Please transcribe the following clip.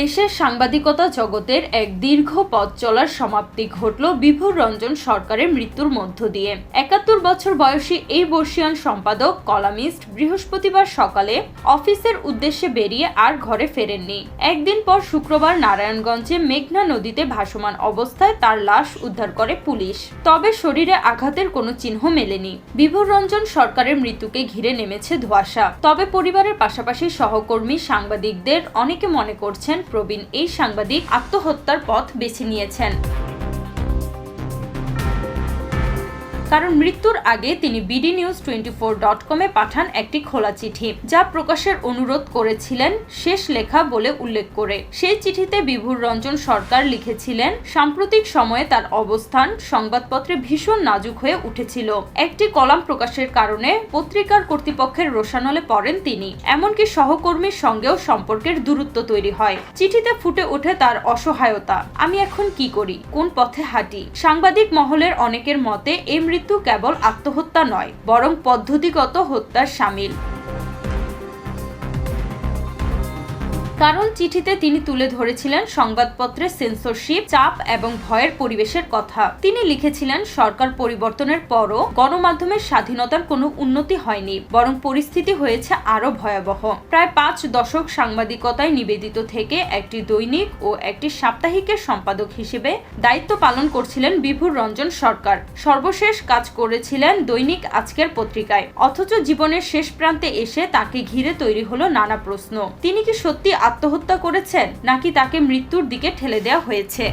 দেশের সাংবাদিকতা জগতের এক দীর্ঘ পথ চলার সমাপ্তি ঘটল বিভোর রঞ্জন সরকারের মৃত্যুর মধ্য দিয়ে। একাত্তর বছর বয়সী এই বর্ষিয়ান সম্পাদক, কলামিস্ট বৃহস্পতিবার সকালে অফিসের উদ্দেশ্যে বেরিয়ে আর ঘরে ফেরেননি। একদিন পর শুক্রবার নারায়ণগঞ্জে মেঘনা নদীতে ভাসমান অবস্থায় তার লাশ উদ্ধার করে পুলিশ। তবে শরীরে আঘাতের কোনো চিহ্ন মেলেনি। বিভোর রঞ্জন সরকারের মৃত্যুকে ঘিরে নেমেছে ধোঁয়াশা। তবে পরিবারের পাশাপাশি সহকর্মী, সাংবাদিকদের অনেকে মনে করছেন প্রবীণ এই সাংবাদিক আত্মহত্যার পথ বেছে নিয়েছেন। কারণ মৃত্যুর আগে তিনি BD news twenty four dot কমে পাঠান একটি খোলা চিঠি, যা প্রকাশের অনুরোধ করেছিলেন শেষ লেখা বলে উল্লেখ করে। সেই চিঠিতে বিভুর রঞ্জন সরকার লিখেছিলেন, সাম্প্রতিক সময়ে তার অবস্থান সংবাদপত্রে ভীষণ নাজুক হয়ে উঠেছিল। একটি কলাম প্রকাশের কারণে পত্রিকার কর্তৃপক্ষের রোশানলে পড়েন তিনি। এমনকি সহকর্মীর সঙ্গেও সম্পর্কের দূরত্ব তৈরি হয়। চিঠিতে ফুটে ওঠে তার অসহায়তা। আমি এখন কি করি? কোন পথে হাঁটি? সাংবাদিক মহলের অনেকের মতে এই মৃত্যু কেবল আত্মহত্যা নয় বরং পদ্ধতিগত হত্যার সামিল। কারণ চিঠিতে তিনি তুলে ধরেছিলেন সংবাদপত্রের সেন্সরশিপ চাপ এবং ভয়ের পরিবেশের কথা। তিনি লিখেছিলেন, সরকার পরিবর্তনের পরও গণমাধ্যমের স্বাধীনতার কোনো উন্নতি হয়নি, বরং পরিস্থিতি হয়েছে আরও ভয়াবহ। প্রায় পাঁচ দশক সাংবাদিকতায় নিবেদিত থেকে একটি দৈনিক ও একটি সাপ্তাহিকের সম্পাদক হিসেবে দায়িত্ব পালন করছিলেন বিভুর রঞ্জন সরকার। সর্বশেষ কাজ করেছিলেন দৈনিক আজকের পত্রিকায়। অথচ জীবনের শেষ প্রান্তে এসে তাকে ঘিরে তৈরি হলো নানা প্রশ্ন। তিনি কি সত্যি আত্মহত্যা করেছেন নাকি তাকে মৃত্যুর দিকে ঠেলে দেওয়া হয়েছে?